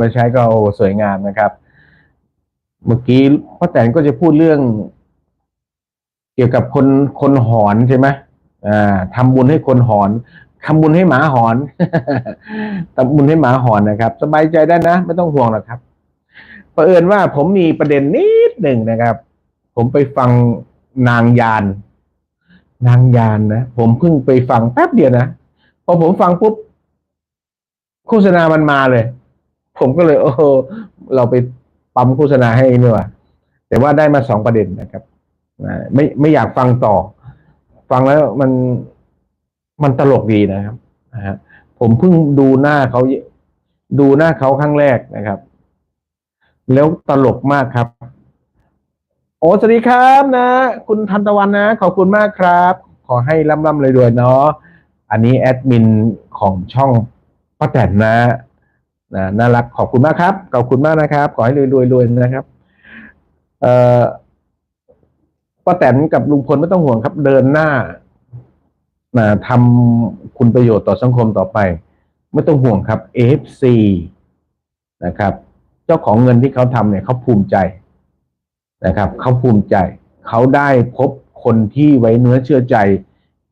มาใช้ก็โอ้สวยงามนะครับ เมื่อกี้ป้าแตนก็จะพูดเรื่อง เกี่ยวกับคนคนหอนใช่ไหมอ่าทำบุญให้คนหอนทำบุญให้หมาหอนทำบุญให้หมาหอนนะครับ สบายใจได้นะ ไม่ต้องห่วงหรอกครับเผอิญว่าผมมีประเด็นนิดหนึ่งนะครับ ผมไปฟังนางยาน นางยานนะผมเพิ่งไปฟังแป๊บเดียวนะพอผมฟังปุ๊บโฆษณามันมาเลย ผมก็เลย โอ้เราไปปั๊มโฆษณาให้นี่ว่ะแต่ว่าได้มาสองประเด็นนะครับไม่ไม่อยากฟังต่อ ฟังแล้วมันมันตลกดีนะครับนะฮะผมเพิ่งดูหน้าเขาดูหน้าเขาครั้งแรกนะครับ แล้วตลกมากครับ โอ้สวัสดีครับนะ คุณทันตะวันนะ ขอบคุณมากครับ ขอให้ร่ำร่ำรวยๆเนาะอันนี้แอดมินของช่องป้าแตนนะ นะน่ารักขอบคุณมากครับ ขอบคุณมากนะครับ ขอให้รวยๆรวยนะครับ เอ่อป้าแตนกับลุงพลไม่ต้องห่วงครับ เดินหน้านะทำคุณประโยชน์ต่อสังคมต่อไป ไม่ต้องห่วงครับ AFC นะครับ เจ้าของเงินที่เขาทำเนี่ยเขาภูมิใจนะครับเขาภูมิใจ เขาได้พบคนที่ไว้เนื้อเชื่อใจ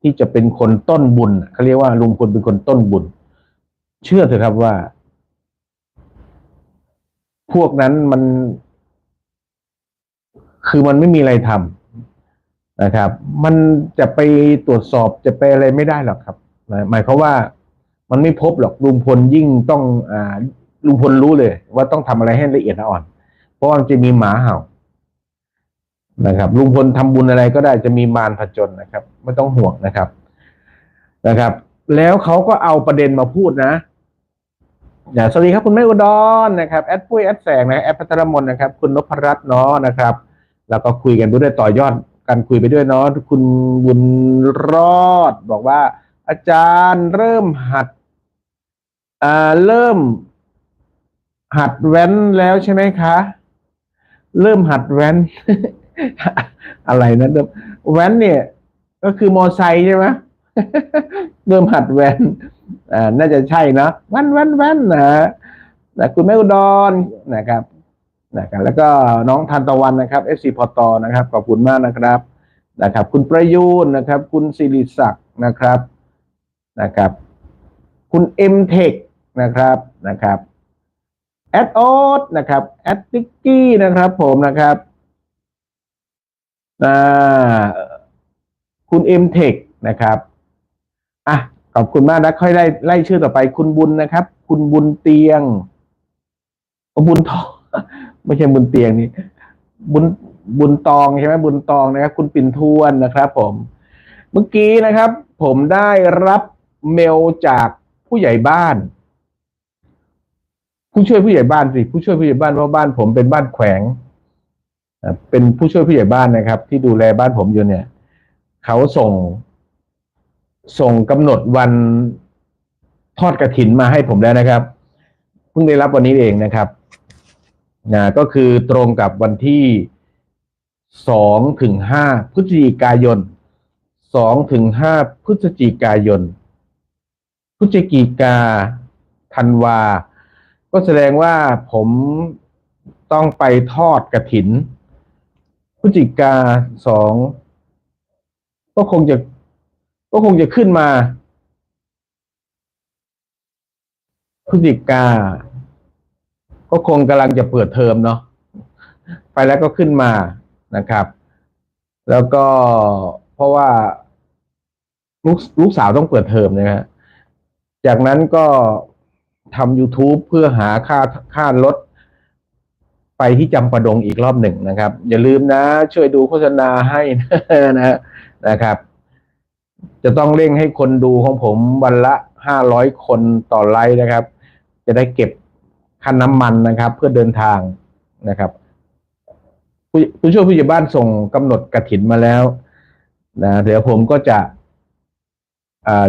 ที่จะเป็นคนต้นบุญเขาเรียกว่าลุงพลเป็นคนต้นบุญ เชื่อเถอะครับว่า พวกนั้นมัน คือมันไม่มีอะไรทำนะครับ มันจะไปตรวจสอบจะไปอะไรไม่ได้หรอกครับนะหมายความว่ามันไม่พบหรอกลุงพลยิ่งต้องอ่าลุงพลรู้เลย ว่าต้องทำอะไรให้ละเอียดละอ่อน เพราะว่ามันจะมีหมาเห่านะครับลุงพลทำบุญอะไรก็ได้จะมีมารผจญนะครับ ไม่ต้องห่วงนะครับนะครับ แล้วเขาก็เอาประเด็นมาพูดนะ สวัสดีครับคุณแม่อุดรนะครับแอดปุ้ยแอดแสงนะแอดพัทรมนนะครับ คุณนพรัตน์เนาะนะครับ แล้วก็คุยกันไปด้วยต่อยอดกันคุยไปด้วยเนาะคุณบุญรอดบอกว่า อาจารย์เริ่มหัดอ่าเริ่ม หัดแว้นแล้วใช่ไหมคะ เริ่มหัดแว้น อะไรนะเริ่มแว้นเนี่ย ก็คือมอไซค์ใช่ไหมเริ่มหัดแว้น อ่าน่าจะใช่นะว้นว้นว้นนะฮะคุณแม่อุดรนะครับนะครับแล้วก็น้องทันตะวันนะครับเอฟซีพอตนะครับขอบคุณมากนะครับนะครับ คุณประยูนนะครับ คุณสิริศักดิ์นะครับนะครับ คุณเอ็มเทคนะครับนะครับแอดออสนะครับแอดติกกี้นะครับผมนะครับอ่าคุณเอ็มเทคนะครับอะ อบคุณมากนะค่อยไล่ไล่ชื่อต่อไป คุณบุญนะครับ คุณบุญเตียงบุญทอง ไม่ใช่บุญเตียงนี่บุญบุญตองใช่ไหมบุญตองนะครับ คุณปิ่นทวนนะครับ ผม เมื่อกี้นะครับ ผมได้รับเมลจากผู้ใหญ่บ้าน ผู้ช่วยผู้ใหญ่บ้านสิผู้ช่วยผู้ใหญ่บ้านเพราะบ้านผมเป็นบ้านแขวงเป็นผู้ช่วยผู้ใหญ่บ้านนะครับ ที่ดูแลบ้านผมอยู่เนี่ย เขาส่ง ส่งกำหนดวันทอดกระถินมาให้ผมแล้วนะครับ เพิ่งได้รับวันนี้เองนะครับนะก็คือตรงกับวันที่สองถึงห้าพฤศจิกายนสองถึงห้าพฤศจิกายน พฤศจิกาธันวา ก็แสดงว่าผมต้องไปทอดกระถิน พฤศจิกาสองก็คงจะ ก็คงจะขึ้นมาพฤศจิกา ก็คงกำลังจะเปิดเทอมเนาะไปแล้วก็ขึ้นมานะครับ แล้วก็เพราะว่าลูกลูกสาวต้องเปิดเทอมนะฮะจากนั้นก็ทำ YouTube เพื่อหาค่าค่ารถไปที่จำปาดงอีกรอบหนึ่งนะครับ อย่าลืมนะ ช่วยดูโฆษณาให้นะนะครับ จะต้องเร่งให้คนดูของผมวันละห้าร้อยคนต่อไลฟ์นะครับ จะได้เก็บค่าน้ำมันนะครับ เพื่อเดินทางนะครับผู้ผู้ช่วยผู้ใหญ่บ้านส่งกำหนดกระถินมาแล้วนะเดี๋ยวผมก็จะ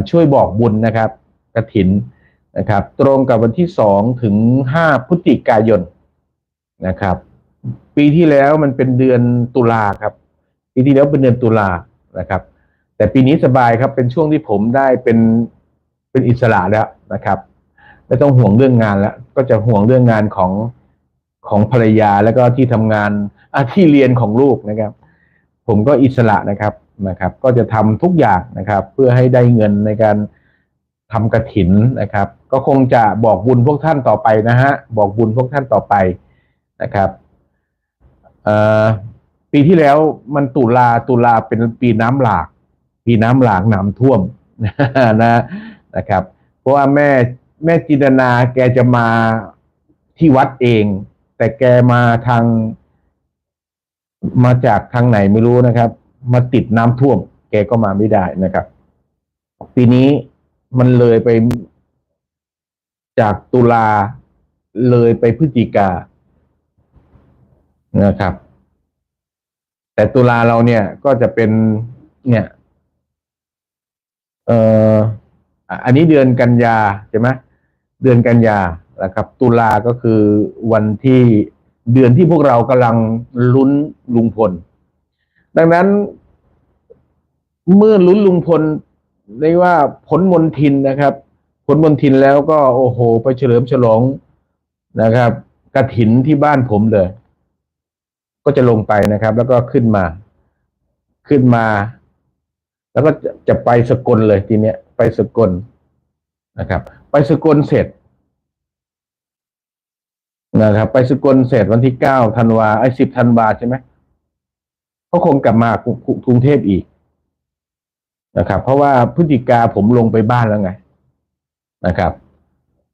ช่วยบอกบุญนะครับกระถินนะครับ ตรงกับวันที่สองถึงห้าพฤศจิกายนนะครับ ปีที่แล้วมันเป็นเดือนตุลาครับ ปีที่แล้วเป็นเดือนตุลานะครับ แต่ปีนี้สบายครับเป็นช่วงที่ผมได้เป็นเป็นอิสระแล้วนะครับไม่ต้องห่วงเรื่องงานแล้ว ก็จะห่วงเรื่องงานของของภรรยาแล้วก็ที่ทำงานอที่เรียนของลูกนะครับ ผมก็อิสระนะครับนะครับ ก็จะทำทุกอย่างนะครับ เพื่อให้ได้เงินในการทำกระถินนะครับ ก็คงจะบอกบุญพวกท่านต่อไปนะฮะบอกบุญพวกท่านต่อไปนะครับปีที่แล้วมันตุลาตุลาเป็นปีน้ำหลาก ปีน้ำหลากน้ำท่วมนะนะครับ เพราะว่าแม่แม่จินนาแกจะมาที่วัดเอง แต่แกมาทาง มาจากทางไหนไม่รู้นะครับ มาติดน้ำท่วม แกก็มาไม่ได้นะครับ ปีนี้มันเลยไปจากตุลาเลยไปพฤศจิกานะครับ แต่ตุลาเราเนี่ยก็จะเป็นเนี่ย เอ่ออันนี้เดือนกันยาใช่ไหมเดือนกันยานะครับ ตุลาก็คือวันที่เดือนที่พวกเรากำลังลุ้นลุงพล ดังนั้น เมื่อลุ้นลุงพลเรียกว่าผลมนทินนะครับ ผลมนทินแล้วก็โอ้โห ไปเฉลิมฉลองนะครับกระถินที่บ้านผมเลย ก็จะลงไปนะครับ แล้วก็ขึ้นมา ขึ้นมา แล้วก็จะจะไปสกลเลยทีเนี้ย ไปสกลนะครับ ไปสกลเสร็จนะครับ ไปสกลเสร็จวันที่เก้าธันวาไอ้สิบธันวาใช่ไหมเขาคงกลับมากรุงเทพอีกนะครับ เพราะว่าพฤศจิกาผมลงไปบ้านแล้วไงนะครับ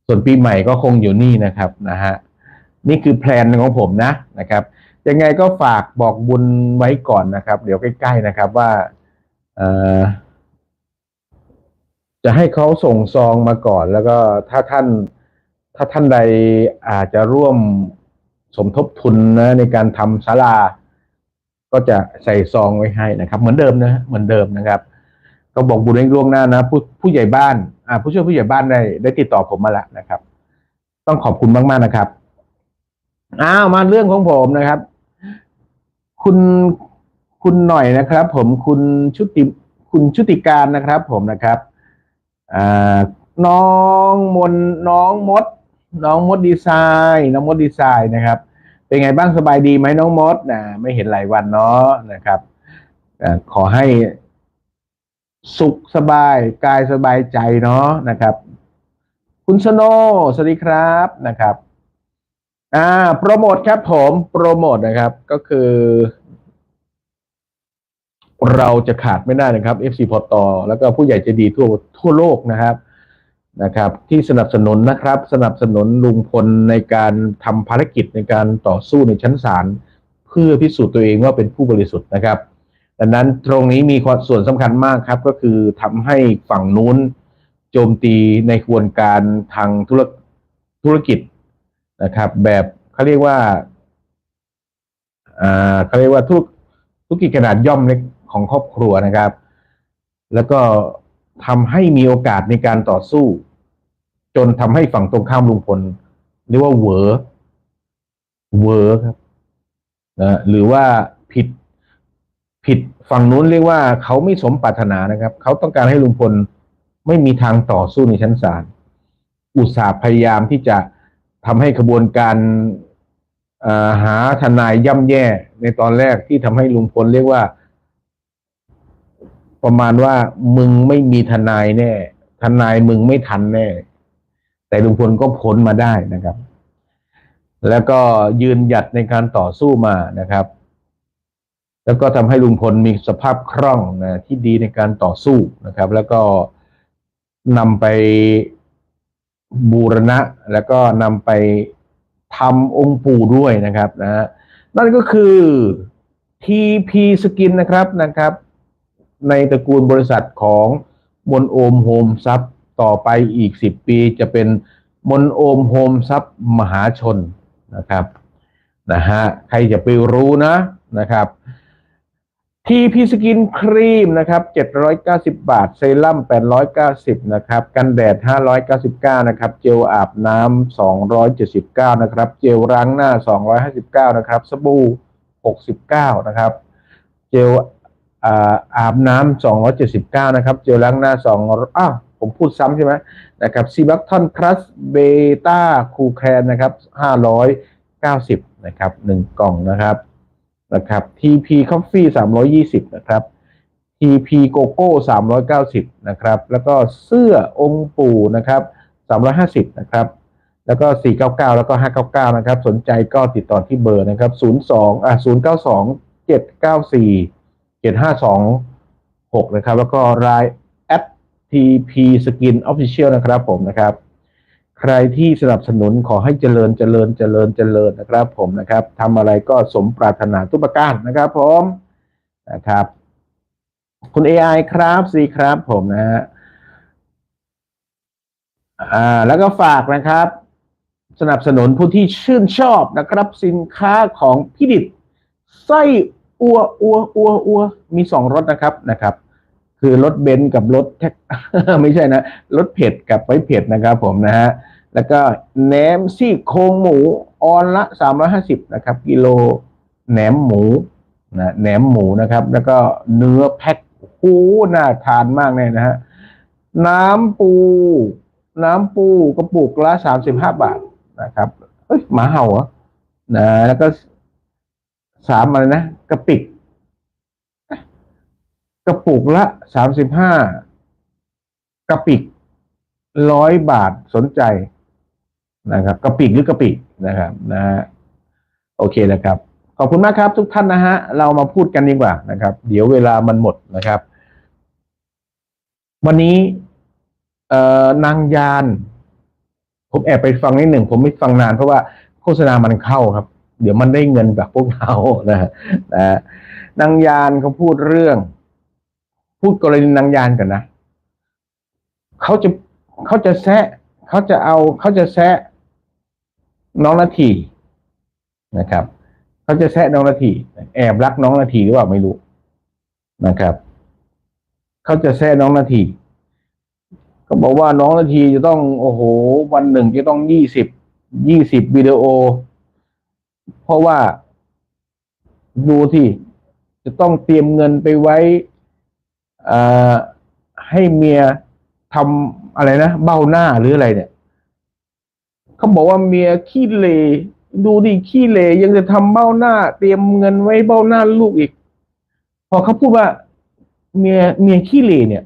ส่วนปีใหม่ก็คงอยู่นี่นะครับนะฮะนี่คือแพลนของผมนะนะครับยังไงก็ฝากบอกบุญไว้ก่อนนะครับ เดี๋ยวใกล้ ๆ นะครับว่า จะให้เขาส่งซองมาก่อน แล้วก็ถ้าท่าน ถ้าท่านใดอาจจะร่วมสมทบทุนนะในการทำศาลา ก็จะใส่ซองไว้ให้นะครับ เหมือนเดิมนะเหมือนเดิมนะครับ ก็บอกบุญให้ล่วงหน้านะ ผู้ผู้ใหญ่บ้านอ่าผู้ช่วยผู้ใหญ่บ้านได้ได้ติดต่อผมมาแล้วนะครับ ต้องขอบคุณมาก ๆ นะครับอ้าวมาเรื่องของผมนะครับ คุณ คุณหน่อยนะครับ ผมคุณชุติคุณชุติการนะครับ ผมนะครับอน้องมนน้องมด น้องมดดีไซน์ น้องมดดีไซน์นะครับ เป็นไงบ้างสบายดีไหมน้องมดนะไม่เห็นหลายวันเนาะนะครับอขอให้สุขสบายกายสบายใจเนาะนะครับ คุณสโนสวัสดีครับนะครับ อ่าโปรโมทครับผมโปรโมทนะครับ ก็คือ เราจะขาดไม่ได้นะครับ FC พอตอแล้วก็ผู้ใหญ่ใจะดีทั่วทั่วโลกนะครับนะครับ ที่สนับสนุนนะครับ สนับสนุนลุงพลในการทำภารกิจในการต่อสู้ในชั้นศาลเพื่อพิสูจน์ตัวเองว่าเป็นผู้บริสุทธิ์นะครับดังนั้นตรงนี้มีความส่วนสำคัญมากครับ ก็คือทำให้ฝั่งนู้นโจมตีในกระบวนการทางธุรธุรกิจนะครับ แบบเขาเรียกว่าอ่าเขาเรียกว่าธุรธุรกิจขนาดย่อมเล็ก ของครอบครัวนะครับ แล้วก็ทำให้มีโอกาสในการต่อสู้ จนทำให้ฝั่งตรงข้ามลุงพลเรียกว่าเหวอเหวอครับนะหรือว่าผิดผิดฝั่งนู้นเรียกว่าเขาไม่สมปรารถนานะครับ เขาต้องการให้ลุงพลไม่มีทางต่อสู้ในชั้นศาลอุตสาห์พยายามที่จะทำให้ขบวนการหาทนายย่ำแย่ในตอนแรกที่ทำให้ลุงพลเรียกว่า ประมาณว่ามึงไม่มีทนายแน่ทนายมึงไม่ทันแน่ แต่ลุงพลก็พ้นมาได้นะครับ แล้วก็ยืนหยัดในการต่อสู้มานะครับ แล้วก็ทำให้ลุงพลมีสภาพคล่องนะที่ดีในการต่อสู้นะครับ แล้วก็นำไปบูรณะ แล้วก็นำไปทำองค์ปู่ด้วยนะครับนะฮะนั่นก็คือ TP Skin นะครับนะครับ ในตระกูลบริษัทของมนโอมโฮมซับต่อไปอีก 10 ปีจะเป็นมนโอมโฮมซับมหาชนนะครับนะฮะใครจะไปรู้นะนะครับทีพีสกินครีมนะครับ 790 บาท เซรั่ม 890 นะครับ กันแดด 599 นะครับ เจลอาบน้ำ 279 นะครับ เจลล้างหน้า 259 นะครับ สบู่ 69 นะครับ เจล อาบน้ำ279 นะครับเจลล้างหน้า2อ้าวผมพูดซ้ำใช่ไหมนะครับซีบัคทอนพลัสเบต้าคูแคนนะครับห้าร้อยเก้าสิบนะครับหนึ่งกล่องนะครับนะครับ TP Coffee สามร้อยี่สิบนะครับ TP โกโก้สามร้อยเก้าสิบนะครับ แล้วก็เสื้อองค์ปู่นะครับสามร้อยห้าสิบนะครับ แล้วก็ 499 แล้วก็ 599 นะครับ สนใจก็ติดต่อที่เบอร์นะครับ 02อะ092 794 7526นะครับ แล้วก็ราย at TP Skin Official นะครับผมนะครับ ใครที่สนับสนุนขอให้เจริญเจริญเจริญเจริญนะครับผมนะครับทำอะไรก็สมปรารถนาทุกประการนะครับผมนะครับ คุณ AI ครับสีครับผมนะฮะอ่าแล้วก็ฝากนะครับ สนับสนุนผู้ที่ชื่นชอบนะครับ สินค้าของพิดิตไส้ อัวอัวอัวอัวมีสองรสนะครับนะครับ คือรถเบนซ์กับรถแท็กไม่ใช่นะ รถเผ็ดกับไม่เผ็ดนะครับผมนะฮะแล้วก็แหนมซี่โครงหมูออนละสามร้อยห้าสิบนะครับ กิโลแหนมหมูนะแหนมหมูนะครับ แล้วก็เนื้อแพ็คโอ้หน่าทานมากเลยนะฮะน้ำปู น้ำปูกระปุกละสามสิบห้าบาทนะครับเอ้ยหมาเห่าเหรอนะแล้วก็ สามอะไรนะกระปิกกระปุกละสามสิบห้ากระปิกร้อยบาทสนใจนะครับกระปิกหรือกระปิกนะครับนะฮะโอเคนะครับ ขอบคุณมากครับทุกท่านนะฮะเรามาพูดกันดีกว่านะครับ เดี๋ยวเวลามันหมดนะครับ วันนี้เอ่อนางยาน ผมแอบไปฟังนิดหนึ่ง ผมไม่ฟังนานเพราะว่าโฆษณามันเข้าครับ เดี๋ยวมันได้เงินจากพวกเรานะฮะนะฮะนางยานเขาพูดเรื่อง พูดกรณีนางยานกันนะเขาจะเขาจะแซะเขาจะเอาเขาจะแซะน้องนาทีนะครับเขาจะแซะน้องนาทีแอบรักน้องนาทีหรือเปล่าไม่รู้นะครับเขาจะแซะน้องนาทีก็บอกว่าน้องนาทีจะต้องโอ้โห วันหนึ่งจะต้องยี่สิบยี่สิบวิดีโอ เพราะว่าดูที่จะต้องเตรียมเงินไปไว้อ่าให้เมียทำอะไรนะ เบ้าหน้าหรืออะไรเนี่ยเขาบอกว่าเมียขี้เลดูดิขี้เลยังจะทำเบ้าหน้า เตรียมเงินไว้เบ้าหน้าลูกอีก พอเขาพูดว่า เมียเมียขี้เลเนี่ย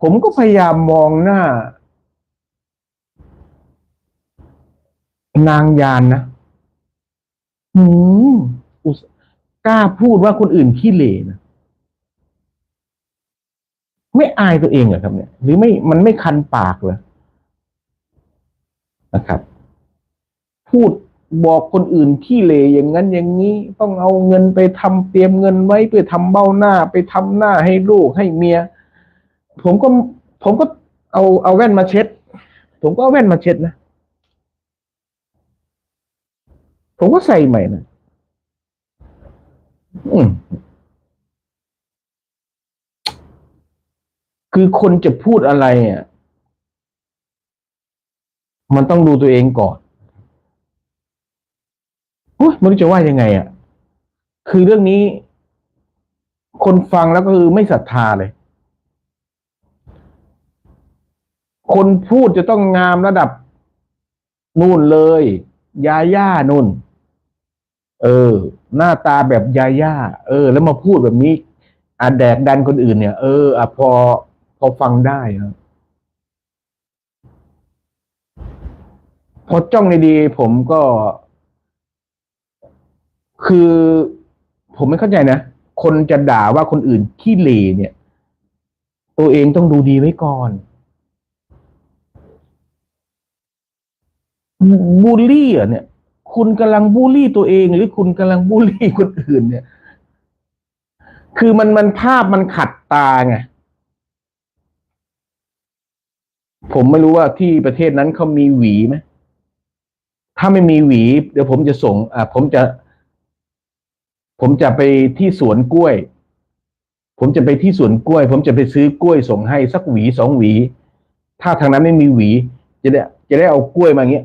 ผมก็พยายามมองหน้า นางยานนะ หืมอุสกล้าพูดว่าคนอื่นขี้เหร่นะไม่อายตัวเองเหรอครับเนี่ย หรือไม่มันไม่คันปากเหรอนะครับ พูดบอกคนอื่นขี้เหร่อย่างนั้นอย่างนี้ ต้องเอาเงินไปทำเตรียมเงินไว้เพื่อทำเบ้าหน้าไปทำหน้าให้ลูกให้เมีย ผมก็ผมก็เอาเอาแว่นมาเช็ด ผมก็เอาแว่นมาเช็ดนะ ผมก็ใส่ใหม่นะคือคนจะพูดอะไรอะ มันต้องดูตัวเองก่อนโอ้ยไม่รู้จะว่ายังไง อะ คือเรื่องนี้ คนฟังแล้วก็คือไม่ศรัทธาเลย คนพูดจะต้องงามระดับนู่นเลย ยาย่านุ่น เออ หน้าตาแบบยาย่าเออ แล้วมาพูดแบบนี้อาแดกดันคนอื่นเนี่ย เอออะพอพอฟังได้นะพอจ้องดีๆผมก็ คือ ผมไม่เข้าใจนะคนจะด่าว่าคนอื่นขี้เหร่เนี่ย ตัวเองต้องดูดีไว้ก่อนบูลลี่อะเนี่ย คุณกำลังบูลลี่ตัวเอง หรือคุณกำลังบูลลี่คนอื่น เนี่ย คือมันมันภาพมันขัดตาไงผมไม่รู้ว่าที่ประเทศนั้นเขามีหวีไหมถ้าไม่มีหวี เดี๋ยวผมจะส่ง อ่าผมจะ ผมจะไปที่สวนกล้วย ผมจะไปที่สวนกล้วย ผมจะไปซื้อกล้วยส่งให้สักหวีสองหวี ถ้าทางนั้นไม่มีหวี จะได้จะได้เอากล้วยมาอย่างเงี้ย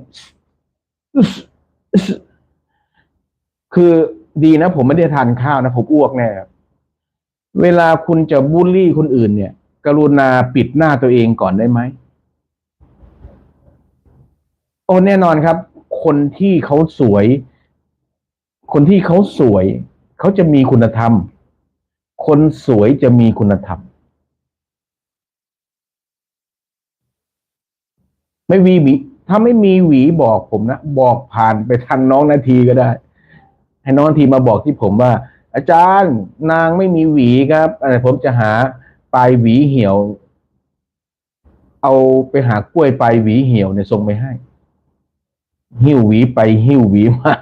คือดีนะผมไม่ได้ทานข้าวนะผมอ้วกแน่ครับเวลาคุณจะบูลลี่คนอื่นเนี่ย กรุณาปิดหน้าตัวเองก่อนได้ไหมโอ้แน่นอนครับ คนที่เขาสวย คนที่เขาสวย เขาจะมีคุณธรรม คนสวยจะมีคุณธรรม ไม่มีหวี ถ้าไม่มีหวีบอกผมนะ บอกผ่านไปทางน้องนาทีก็ได้ ให้น้องนาทีมาบอกที่ผมว่า อาจารย์นางไม่มีหวีครับอะไรผมจะหาปลายหวีเหี่ยว เอาไปหากล้วยปลายหวีเหี่ยวเนี่ยส่งไปให้ หิ้วหวีไปหิ้วหวีมา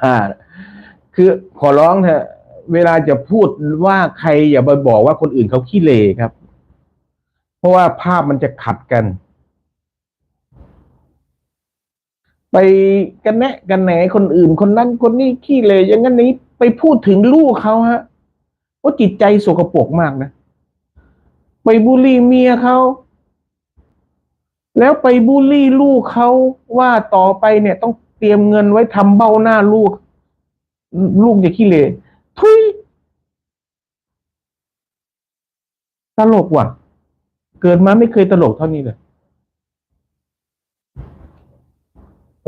คือขอร้องเถอะเวลาจะพูดว่าใครอย่าไปบอกว่าคนอื่นเขาขี้เลครับ เพราะว่าภาพมันจะขัดกัน ไปกันแนะกันแหนคนอื่น คนนั้นคนนี้ขี้เลอย่างนั้นนี้ไปพูดถึงลูกเขาฮะว่าจิตใจสกปรกมากนะ ไปบูลลี่เมียเขาแล้วไปบูลลี่ลูกเขาว่าต่อไปเนี่ย ต้องเตรียมเงินไว้ทำเบ้าหน้าลูก ลูกจะขี้เลยทุยตลกว่ะ เกิดมาไม่เคยตลกเท่านี้เลย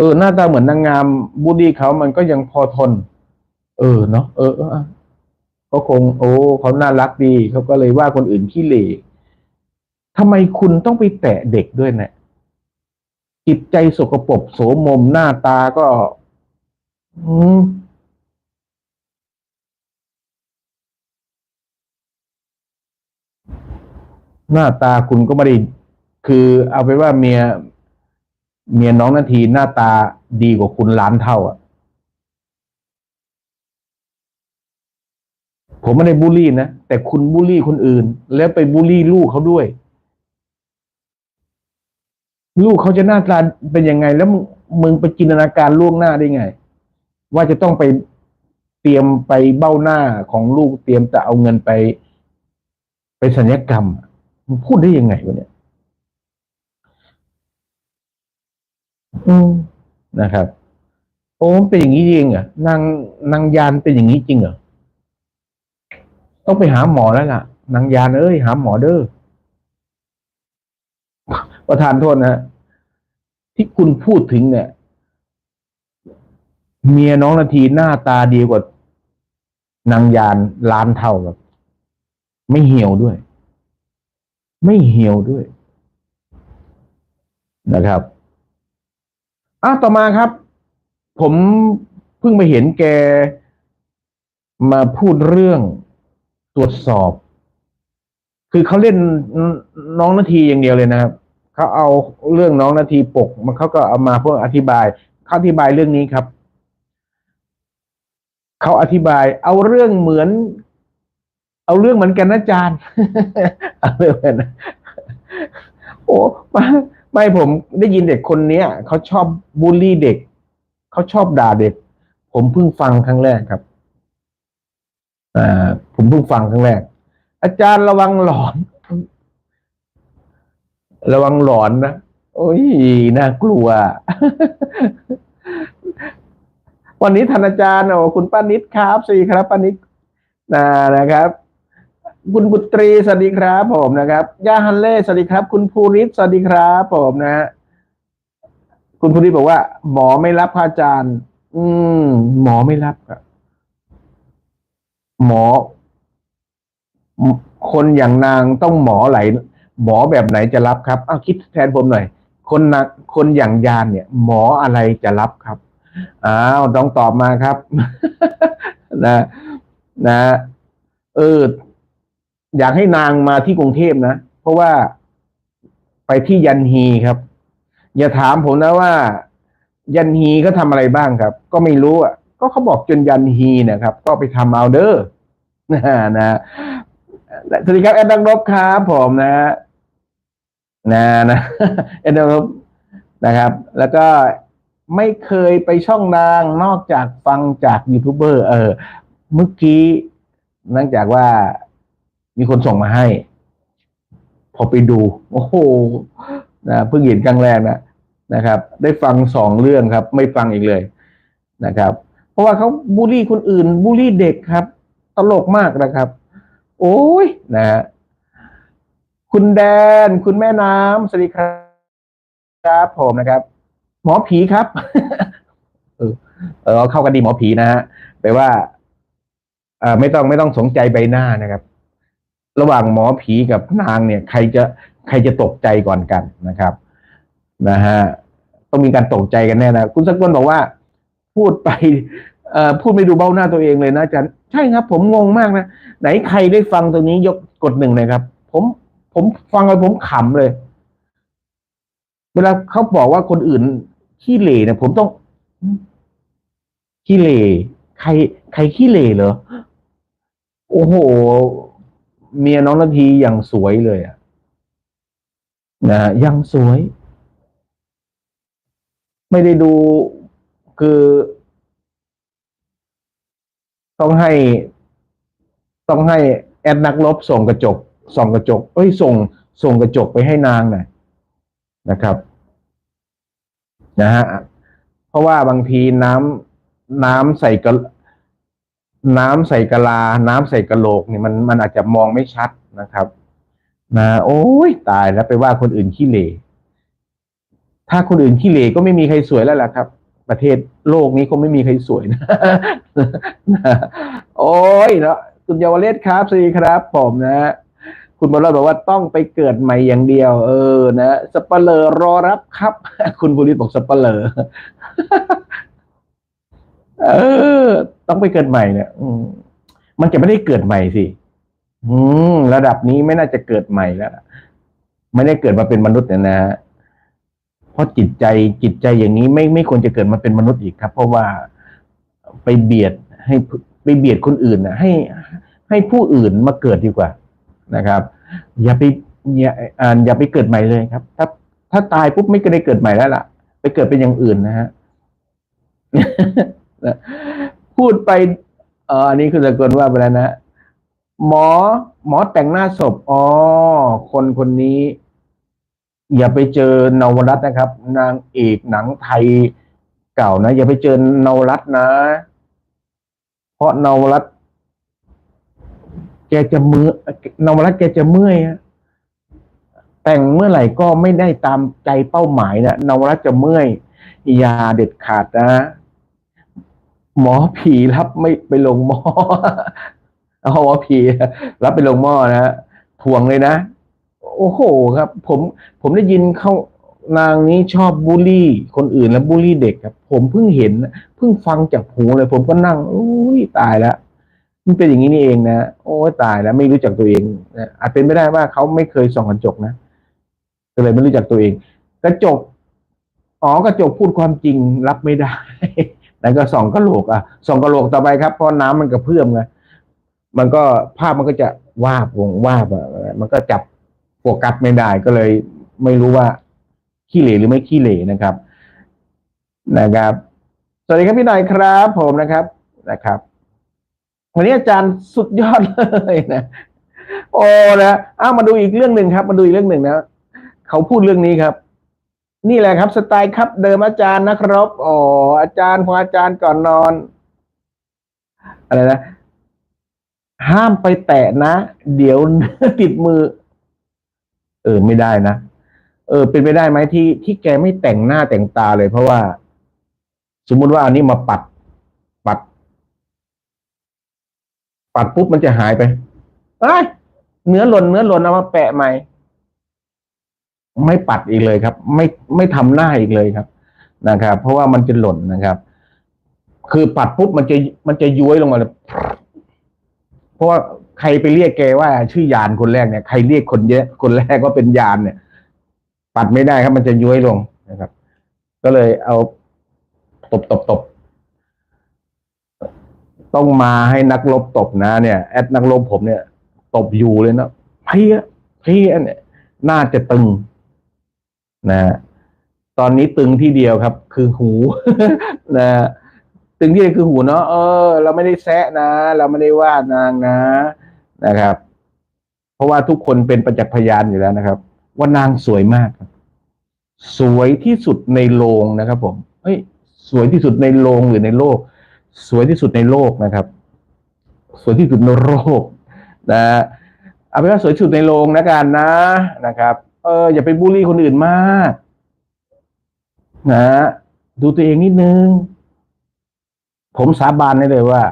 ออหน้าตาเหมือนนางงามบูลลี่เขามันก็ยังพอทน เออเนาะเออเขาคง โอ้เขาน่ารักดีเขาก็เลยว่าคนอื่นขี้เหร่ทำไมคุณต้องไปแตะเด็กด้วยเนี่ยจิตใจสกปรกโสมมหน้าตาก็ อืมหน้าตาคุณก็ไม่ได้คือเอาไปว่าเมีย เมียน้องนาทีหน้าตาดีกว่าคุณล้านเท่าอะ ผมไม่ได้บูลลี่นะ แต่คุณบูลลี่คนอื่น แล้วไปบูลลี่ลูกเขาด้วย ลูกเขาจะหน้าตาเป็นยังไง แล้วมึงไปจินตนาการล่วงหน้าได้ไง ว่าจะต้องไปเตรียมไปเบ้าหน้าของลูกเตรียมจะเอาเงินไป ไปสัญญกรรม พูดได้ยังไงวะเนี่ย อืมนะครับ โอ้มันเป็นอย่างนี้จริงเหรอนางนางยานเป็นอย่างนี้จริงเหรอต้องไปหาหมอแล้วล่ะ นางยานเอ้ยหาหมอเด้อประธานโทษนะที่คุณพูดถึงเนี่ย เมียน้องนาทีหน้าตาดีกว่านางยานล้านเท่าครับ ไม่เหี่ยวด้วย ไม่เหี่ยวด้วยนะครับ อะต่อมาครับ ผมเพิ่งไปเห็นแกมาพูดเรื่องตรวจสอบ คือเขาเล่นน้องนาทีอย่างเดียวเลยนะครับเขาเอาเรื่องน้องนาทีปกมันเขาก็เอามาเพื่ออธิบายเขาอธิบายเรื่องนี้ครับเขาอธิบายเอาเรื่องเหมือน เอาเรื่องเหมือนกันนะอาจารย์เอาเรื่องเหมือนนะโอ้ม่ ไม่ผมได้ยินเด็กคนเนี้ยเขาชอบบูลลี่เด็ก เขาชอบด่าเด็ก ผมเพิ่งฟังครั้งแรกครับอ่าผมเพิ่งฟังครั้งแรก อาจารย์ระวังหลอน ระวังหลอนนะโอ้ยน่ากลัว วันนี้ท่านอาจารย์โอ้คุณป้านิดครับสวัสดีครับป้านิดนะนะครับ คุณบุตรีสวัสดีครับผมนะครับย่าฮันเล่สวัสดีครับ คุณภูริศสวัสดีครับผมนะฮะคุณภูริศบอกว่า หมอไม่รับค่ะอาจารย์ อืม หมอไม่รับครับหมอ คนอย่างนางต้องหมอไหลหมอแบบไหนจะรับครับอ้าวคิดแทนผมหน่อย คนนะคนอย่างยานเนี่ย หมออะไรจะรับครับอ้าวต้องตอบมาครับ นะ นะ เออ อยากให้นางมาที่กรุงเทพนะ เพราะว่าไปที่ยันฮีครับ อย่าถามผมนะว่า ยันฮีเขาทำอะไรบ้างครับ ก็ไม่รู้อะ ก็เขาบอกจนยันฮีนะครับ ก็ไปทำเอาเด้อนะนะสวัสดีครับแอดดังรบครับผมนะนะนะแอดดังรบนะครับ แล้วก็ไม่เคยไปช่องนางนอกจากฟังจากยูทูบเบอร์เออ เมื่อกี้เนื่องจากว่า มีคนส่งมาให้ พอไปดู โอ้โหนะเพิ่งเห็นครั้งแรกนะนะครับ ได้ฟังสองเรื่องครับ ไม่ฟังอีกเลยนะครับ เพราะว่าเขาบูลลี่คนอื่นบูลลี่เด็กครับ ตลกมากนะครับ โอ้ยนะฮะคุณแดน คุณแม่น้ำสวัสดีครับผมนะครับ หมอผีครับ เออเออเข้ากันดีหมอผีนะฮะแปลว่า อ่อไม่ต้องไม่ต้องสนใจใบหน้านะครับ ระหว่างหมอผีกับนางเนี่ย ใครจะใครจะตกใจก่อนกันนะครับนะฮะต้องมีการตกใจกันแน่นะคุณสกลบอกว่า พูดไปเอ่อพูดไม่ดูเบ้าหน้าตัวเองเลยนะอาจารย์ใช่ครับ ผมงงมากนะไหนใครได้ฟังตรงนี้ยกกดหนึ่งเลยครับ ผมผมฟังแล้วผมขำเลย เวลาเขาบอกว่าคนอื่นขี้เหร่เนี่ยผมต้องขี้เหร่ใคร ใครขี้เหร่เหรอโอ้โห เมียน้องนาทีอย่างสวยเลยอะนะฮะยังสวย ไม่ได้ดูคือ ต้องให้ ต้องให้แอดนักรบส่งกระจกส่องกระจกเอ้ยส่ง ส่งกระจกไปให้นางหน่อยนะครับ นะฮะเพราะว่าบางทีน้ำน้ำใส่กระ น้ำใส่กะลา น้ำใส่กะโหลกเนี่ยมันมันอาจจะมองไม่ชัดนะครับ นะ โอ้ยตายแล้วไปว่าคนอื่นขี้เหร่ถ้าคนอื่นขี้เหร่ก็ไม่มีใครสวยแล้วล่ะครับ ประเทศโลกนี้คงไม่มีใครสวยนะโอ้ยเนาะคุณเยาวเลศครับสวัสดีครับ ผมนะคุณบอลบอกว่าต้องไปเกิดใหม่อย่างเดียว เออ นะสปเหรอรอรับครับ คุณบุริศบอกสปเหรอ เออ ต้องไปเกิดใหม่เนี่ย อืมมันจะไม่ได้เกิดใหม่สิ อืม ระดับนี้ไม่น่าจะเกิดใหม่แล้วไม่ได้เกิดมาเป็นมนุษย์เนี่ยนะฮะเพราะจิตใจจิตใจอย่างนี้ไม่ไม่ควรจะเกิดมาเป็นมนุษย์อีกครับ เพราะว่าไปเบียดให้ไปเบียดคนอื่นนะให้ให้ผู้อื่นมาเกิดดีกว่านะครับ อย่าไปอย่าอ่าอย่าไปเกิดใหม่เลยครับ ถ้า ถ้าตายปุ๊บไม่ได้เกิดใหม่แล้วล่ะ ไปเกิดเป็นอย่างอื่นนะฮะ พูดไปเอออันนี้คือสกลว่าไปแล้วนะ หมอ หมอแต่งหน้าศพอ๋อคนคนนี้ อย่าไปเจอนวรัตน์นะครับ นางเอกหนังไทยเก่านะ อย่าไปเจอนวรัตน์นะเพราะนวรัตน์แกจะมือนวรัตน์แกจะเมื่อยแต่งเมื่อไหร่ก็ไม่ได้ตามใจเป้าหมายนะนวรัตน์จะเมื่อยอยาเด็ดขาดนะ หมอผีรับไม่ไปลงหม้อเอาหมอผีรับไปลงหม้อนะฮะทวงเลยนะ โอ้โหครับ ผมผมได้ยินเขานางนี้ชอบบูลลี่ คนอื่นแล้วบูลลี่เด็กครับ ผมเพิ่งเห็นเพิ่งฟังจากหูเลย ผมก็นั่งโอ้ยตายแล้วมันเป็นอย่างนี้นี่เองนะโอ้ตายแล้วไม่รู้จักตัวเองนะอาจเป็นไม่ได้ว่าเขาไม่เคยส่องกระจกนะก็เลยไม่รู้จักตัวเอง กระจกอ๋อกระจกพูดความจริงรับไม่ได้ แล้วก็ส่องกระโหลกอะส่องกระโหลกต่อไปครับเพราะน้ำมันกระเพื่อมไงมันก็ภาพมันก็จะวาบวงวาบอะมันก็จับโฟกัสไม่ได้ก็เลย ไม่รู้ว่าขี้เหร่หรือไม่ขี้เหร่นะครับ นะครับ สวัสดีครับพี่หน่อยครับ ผมนะครับนะครับ วันนี้อาจารย์สุดยอดเลยนะโอ้นะอ้ามาดูอีกเรื่องหนึ่งครับ มาดูอีกเรื่องหนึ่งนะเขาพูดเรื่องนี้ครับ นี่แหละครับ สไตล์ครับเดิมอาจารย์นะครับอ๋ออาจารย์ของอาจารย์ก่อนนอนอะไรนะห้ามไปแตะนะ เดี๋ยวติดมือ เออไม่ได้นะเออ เป็นไปได้ไหมที่ที่แกไม่แต่งหน้าแต่งตาเลย เพราะว่า สมมุติว่าอันนี้มาปัด ปัด ปัดปุ๊บมันจะหายไปเอ้ยเนื้อหล่นเนื้อหล่นเอามาแปะใหม่ ไม่ปัดอีกเลยครับ ไม่ไม่ทำหน้าอีกเลยครับนะครับ เพราะว่ามันจะหล่นนะครับ คือปัดปุ๊บมันจะมันจะย้วยลงมาเลยเพราะว่าใครไปเรียกแกว่า ชื่อยานคนแรกเนี่ยใครเรียกคนเยอะคนแรกว่าเป็นยานเนี่ย ปัดไม่ได้ครับ มันจะย้วยลงนะครับ ก็เลยเอาตบตบตบต้องมาให้นักรบตบนะ เนี่ยแอดนักรบผมเนี่ย ตบอยู่เลยนะเพี้ยเพี้ยเนี่ยน่าจะตึง นะ ตอนนี้ตึงที่เดียวครับ คือหูนะตึงที่เดียวคือหูเนาะเออ เราไม่ได้แซะนะ เราไม่ได้ว่านางนะนะครับ เพราะว่าทุกคนเป็นประจักษ์พยานอยู่แล้วนะครับ ว่านางสวยมากครับสวยที่สุดในโลงนะครับ ผมเฮ้ย สวยที่สุดในโลงหรือในโลก สวยที่สุดในโลกนะครับ สวยที่สุดในโลกนะเอาเป็นว่าสวยสุดในโรงนะกันนะนะครับ เอออย่าไปบูลลี่คนอื่นมากนะดูตัวเองนิดนึง ผมสาบานได้เลยว่า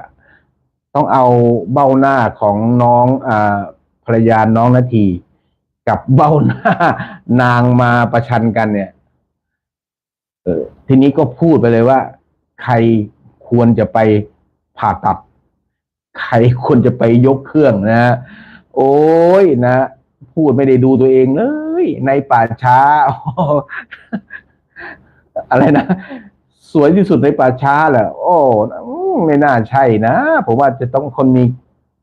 ต้องเอาเบ้าหน้าของน้องอ่าภรรยาน้องนาที กับเบ้าหน้านางมาประชันกันเนี่ย เออทีนี้ก็พูดไปเลยว่า ใครควรจะไปผ่าตัด ใครควรจะไปยกเครื่องนะ โอ้ยนะ พูดไม่ได้ดูตัวเองเลย ในป่าช้า อะไรนะ สวยที่สุดในป่าช้าแหละโอ้ไม่น่าใช่นะ ผมว่าจะต้องคนมี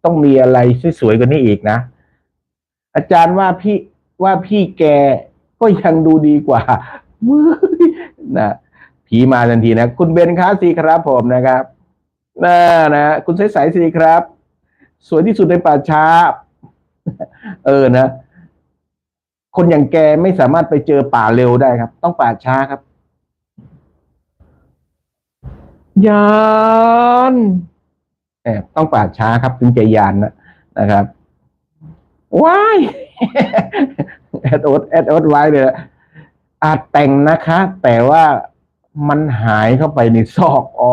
ต้องมีอะไรสวยๆกว่านี้อีกนะ อาจารย์ว่าพี่ว่าพี่แกก็ยังดูดีกว่าเว้ยนะผีมาทันทีนะ คุณเบนครับสีครับผมนะครับน่านะ คุณใสๆสีครับ สวยที่สุดในป่าช้า เออนะ คนอย่างแกไม่สามารถไปเจอป่าเร็วได้ครับ ต้องป่าช้าครับ ยานแอบต้องป่าช้าครับ ถึงจะยานนะนะครับว้ายแอดโอดแอดโอดไว้เลยนะอาจแต่งนะคะ แต่ว่ามันหายเข้าไปในซอกอ๋อ